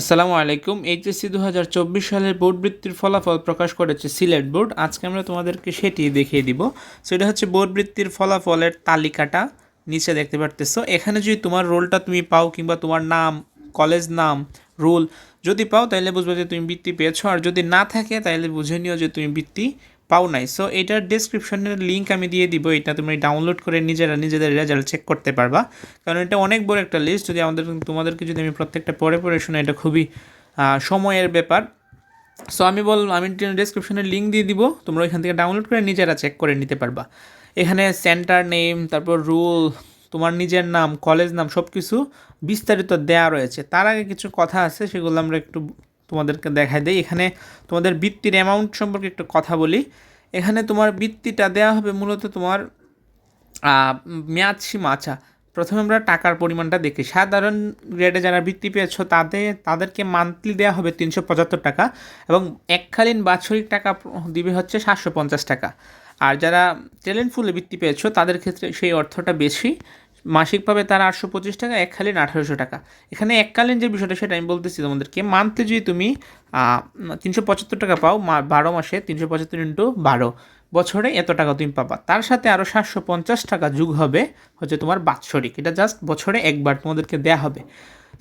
আসসালামু আলাইকুম। এইচএসসি দু হাজার চব্বিশ সালের বোর্ড বৃত্তির ফলাফল প্রকাশ করেছে সিলেট বোর্ড। আজকে আমরা তোমাদেরকে সেটি দেখিয়ে দিব। সেটা হচ্ছে বোর্ড বৃত্তির ফলাফলের তালিকাটা। নিচে দেখতে পারতেছো। এখানে যদি তোমার রোলটা তুমি পাও কিংবা তোমার নাম, কলেজ নাম, রোল যদি পাও তাহলে বুঝবে যে তুমি বৃত্তি পেয়েছ। আর যদি না থাকে তাহলে বুঝে নিও যে তুমি বৃত্তি পাও নাই। সো এটার ডিসক্রিপশনের লিঙ্ক আমি দিয়ে দিব। এটা তুমি ডাউনলোড করে নিজেরা নিজেদের রেজাল্ট চেক করতে পারবা। কারণ এটা অনেক বড় একটা লিস্ট যদি আমাদের তোমাদেরকে যদি আমি প্রত্যেকটা পরে পড়ে শুনে, এটা খুবই সময়ের ব্যাপার। সো আমি বল আমি ডিসক্রিপশনের লিঙ্ক দিয়ে দিব। তোমরা ওইখান থেকে ডাউনলোড করে নিজেরা চেক করে নিতে পারবা। এখানে সেন্টার নেম তারপর রুল তোমার নিজের নাম কলেজ নাম সব কিছু বিস্তারিত দেওয়া রয়েছে। তার আগে কিছু কথা আছে, সেগুলো আমরা একটু তোমাদেরকে দেখাই দেয় এখানে তোমাদের বৃত্তির অ্যামাউন্ট সম্পর্কে একটু কথা বলি। এখানে তোমার বৃত্তিটা দেওয়া হবে মূলত তোমার মেয়াদ সীমা। আচ্ছা প্রথমে আমরা টাকার পরিমাণটা দেখি। সাধারণ গ্রেডে যারা বৃত্তি পেয়েছ তাদের তাদেরকে মান্থলি দেওয়া হবে তিনশো পঁচাত্তর টাকা এবং এককালীন বাৎসরিক টাকা দিবে হচ্ছে সাতশো পঞ্চাশ টাকা। আর যারা ট্যালেন্টফুলে বৃত্তি পেয়েছ, তাদের ক্ষেত্রে সেই অর্থটা বেশি। মাসিক পাবে তারা আটশো পঁচিশ টাকা এককালীন আঠারোশো টাকা। এখানে এককালীন যে বিষয়টা, সেটা আমি বলতেছি তোমাদেরকে। মান্থলি যদি তুমি তিনশো পঁচাত্তর টাকা পাও বারো মাসে তিনশো পঁচাত্তর ইন্টু বারো, বছরে এত টাকা তুমি পাবা। তার সাথে আরও সাতশো পঞ্চাশ টাকা যোগ হবে হচ্ছে তোমার বাৎসরিক। এটা জাস্ট বছরে একবার তোমাদেরকে দেয়া হবে।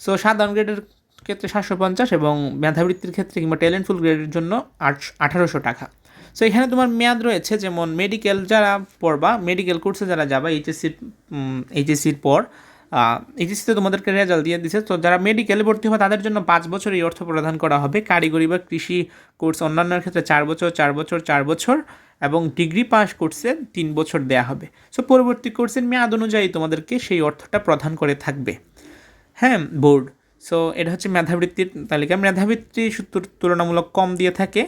সো সাধারণ গ্রেডের ক্ষেত্রে সাতশো পঞ্চাশ এবং মেধাবৃত্তির ক্ষেত্রে কিংবা ট্যালেন্টফুল গ্রেডের জন্য আট, আঠারোশো টাকা। সো এখানে তোমার মেয়াদ রয়েছে যেমন মেডিকেল যারা পড়বা মেডিকেল কোর্সে যারা যাবা এইচএসসির এইচএসসির পর এইচএসসিতে তোমাদেরকে রেজাল্ট দিয়ে দিছে। তো যারা মেডিকেলে ভর্তি হবে তাদের জন্য পাঁচ বছর এই অর্থ প্রদান করা হবে। কারিগরি বা কৃষি কোর্স অন্যান্যের ক্ষেত্রে চার বছর চার বছর চার বছর এবং ডিগ্রি পাস কোর্সে তিন বছর দেয়া হবে। সো পরবর্তী কোর্সের মেয়াদ অনুযায়ী তোমাদেরকে সেই অর্থটা প্রদান করে থাকবে। হ্যাঁ বোর্ড সো এটা হচ্ছে মেধাবৃত্তির তালিকা। মেধাবৃত্তি সূত্র তুলনামূলক কম দিয়ে থাকে।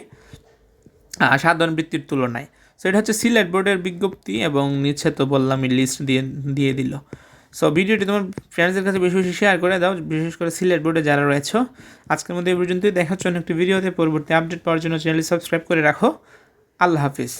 সাধারণ বৃত্তির তুলনায়। সো এটা হচ্ছে সিলেট বোর্ডের বিজ্ঞপ্তি এবং নিচ্ছে তো বললাম লিস্ট দিয়ে দিয়ে দিল। সো ভিডিওটি তোমার ফ্রেন্ডসদের কাছে বেশি বেশি শেয়ার করে দাও, বিশেষ করে সিলেট বোর্ডে যারা রয়েছে। আজকের মধ্যে এই পর্যন্তই। দেখার জন্য একটি ভিডিওতে পরবর্তী আপডেট পাওয়ার জন্য চ্যানেলটি সাবস্ক্রাইব করে রাখো। আল্লাহ হাফিজ।